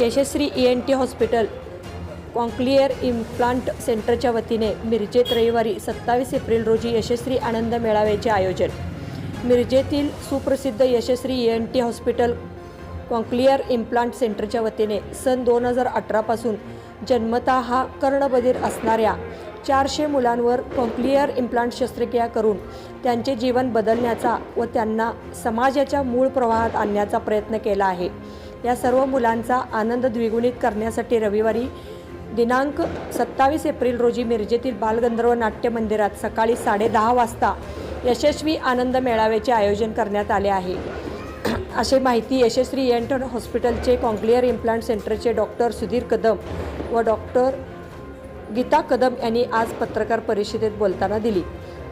Yashaswi E N T hospital cochlear implant सेंटरच्या वतीने मिरजेत रविवारी सत्तावीस एप्रिल रोजी यशस्वी आनंद मेळाव्याचे आयोजन. मिरजेतील सुप्रसिद्ध Yashaswi E N T hospital cochlear implant सेंटरच्या वतीने सन दोन हजार अठरापासून जन्मता हा कर्णबधीर असणाऱ्या चारशे मुलांवर कॉम्प्लिअर इम्प्लांट शस्त्रक्रिया करून त्यांचे जीवन बदलण्याचा व त्यांना समाजाच्या मूळ प्रवाहात आणण्याचा प्रयत्न केला आहे. या सर्व मुलांचा आनंद द्विगुणित करण्यासाठी रविवारी दिनांक सत्तावीस एप्रिल रोजी मिरजेतील बालगंधर्व नाट्य मंदिरात सकाळी साडेदहा वाजता यशस्वी आनंद मेळाव्याचे आयोजन करण्यात आले आहे. अशी माहिती यशस्वी एंटन हॉस्पिटलचे कॉन्क्लिअर इम्प्लांट सेंटरचे डॉक्टर सुधीर कदम व डॉक्टर गीता कदम यांनी आज पत्रकार परिषदेत बोलताना दिली.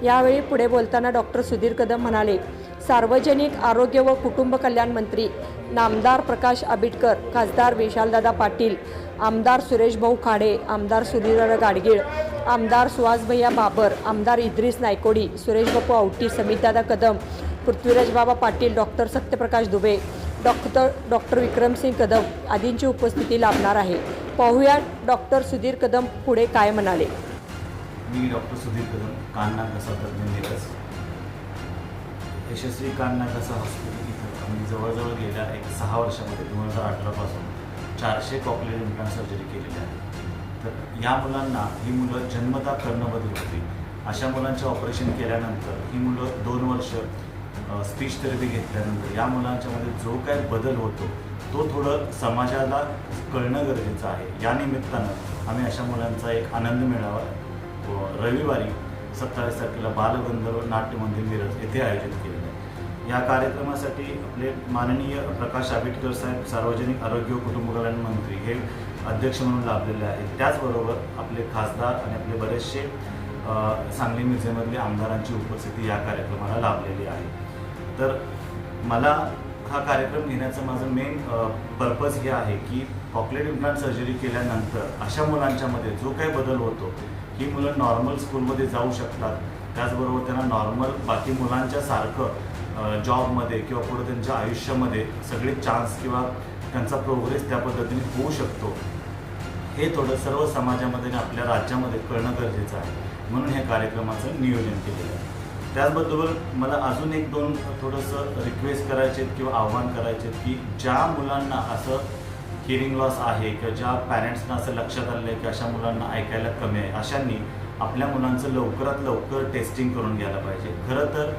यावेळी पुढे बोलताना डॉक्टर सुधीर कदम म्हणाले सार्वजनिक आरोग्य व कुटुंब कल्याण मंत्री नामदार प्रकाश आबिटकर खासदार विशालदादा पाटील आमदार सुरेश भाऊ खाडे आमदार सुधीर गाडगीळ आमदार सुहासभैया बाबर आमदार इद्रिस नायकोडी सुरेश बापू Awati Samitdada Kadam Prithviraj Baba Patil doctor Satyaprakash Dubey doctor doctor Vikramsingh Kadam आदींची उपस्थिती लाभणार आहे. पाहूया डॉक्टर सुधीर कदम पुढे काय म्हणाले. मी डॉक्टर सुधीर कदम कान कसा घसा तज्ज्ञ मिरज यशस्वी कान नाक घसा हॉस्पिटल इथं आम्ही जवळजवळ गेल्या एक सहा वर्षामध्ये दोन हजार अठरापासून चारशे कॉपलेट इम्प्लांट सर्जरी केलेली आहे. तर या मुलांना ही मुलं जन्मता कर्णबधीर होती. अशा मुलांचे ऑपरेशन केल्यानंतर ही मुलं दोन वर्ष स्पीच थेरपी घेतल्यानंतर या मुलांच्यामध्ये जो काय बदल होतो तो थोडं समाजाला कळणं गरजेचं आहे. या निमित्तानं आम्ही अशा मुलांचा एक आनंद मिळावा रविवारी सत्तावीस तारखेला बालगंधर्व नाट्य मंदिर मिरज येथे आयोजित केलेलं आहे. या कार्यक्रमासाठी आपले माननीय प्रकाश आंबेडकर साहेब सार्वजनिक आरोग्य व कुटुंब कल्याण मंत्री हे अध्यक्ष म्हणून लाभलेले आहेत. त्याचबरोबर आपले खासदार आणि आपले बरेचसे सांगली मिरजेमधले आमदारांची उपस्थिती या कार्यक्रमाला लाभलेली आहे. तर मला हा कार्यक्रम घेण्याचं माझं मेन पर्पज हे आहे की कॉकलेट इम्प्लांट सर्जरी केल्यानंतर अशा मुलांच्यामध्ये जो काही बदल होतो ही मुलं नॉर्मल स्कूलमध्ये जाऊ शकतात. त्याचबरोबर त्यांना नॉर्मल बाकी मुलांच्या सारखं जॉबमध्ये किंवा पुढे त्यांच्या आयुष्यामध्ये सगळे चान्स किंवा त्यांचा प्रोग्रेस त्या पद्धतीने होऊ शकतो. हे थोडं सर्व समाजामध्ये आणि आपल्या राज्यामध्ये कळणं गरजेचं आहे. म्हणून ह्या कार्यक्रमाचं नियोजन केलेलं आहे. त्याचबरोबर मला अजून एक दोन थोडंसं रिक्वेस्ट करायचे आहेत किंवा आव्हान करायचे आहेत की ज्या मुलांना असं हिअरिंग लॉस आहे किंवा ज्या पॅरेंट्सना असं लक्षात आलं आहे की अशा मुलांना ऐकायला कमी आहे अशांनी आपल्या मुलांचं लवकरात लवकर टेस्टिंग करून घ्यायला पाहिजे. खरं तर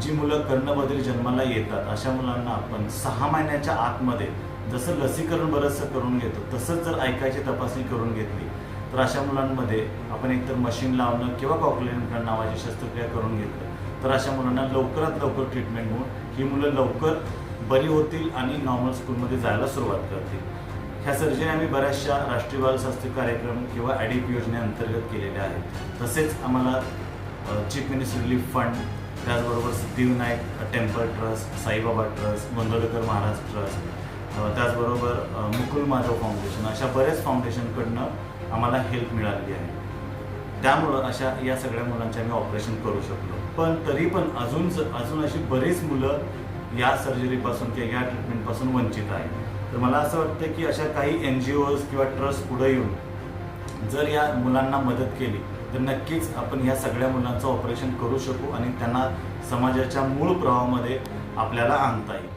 जी मुलं कर्णबधीर जन्माला येतात अशा मुलांना आपण सहा महिन्याच्या आतमध्ये जसं लसीकरण बरंचसं करून घेतो तसंच जर ऐकायची तपासणी करून घेतली तर अशा मुलांमध्ये आपण एकतर मशीन लावणं किंवा कॉक्युलेट नावाची शस्त्रक्रिया करून घेतलं तर अशा मुलांना लवकरात लवकर ट्रीटमेंट होऊन ही मुलं लवकर बरी होतील आणि नॉर्मल स्कूलमध्ये जायला सुरुवात करतील. ह्या सर्जरी आम्ही बऱ्याचशा राष्ट्रीय बाल कार्यक्रम किंवा ॲडीप योजनेअंतर्गत केलेल्या आहेत. तसेच आम्हाला चीफ मिनिस्टर रिलीफ फंड त्याचबरोबर Siddhivinayak temple trust Saibaba trust Gondhalkar Maharaj trust त्याचबरोबर मुकुल माधव फाउंडेशन अशा बऱ्याच फाउंडेशनकडनं आम्हाला हेल्प मिळालेली आहे. त्यामुळं अशा या सगळ्या मुलांचे आम्ही ऑपरेशन करू शकलो. पण तरी पण अजून अजून अशी बरीच मुलं या सर्जरीपासून किंवा या ट्रीटमेंटपासून वंचित आहे तर मला असं वाटतं की अशा काही एन जी ओज किंवा ट्रस्ट पुढे येऊन जर या मुलांना मदत केली तर नक्कीच आपण ह्या सगळ्या मुलांचं ऑपरेशन करू शकू आणि त्यांना समाजाच्या मूळ प्रवाहामध्ये आपल्याला आणता येईल.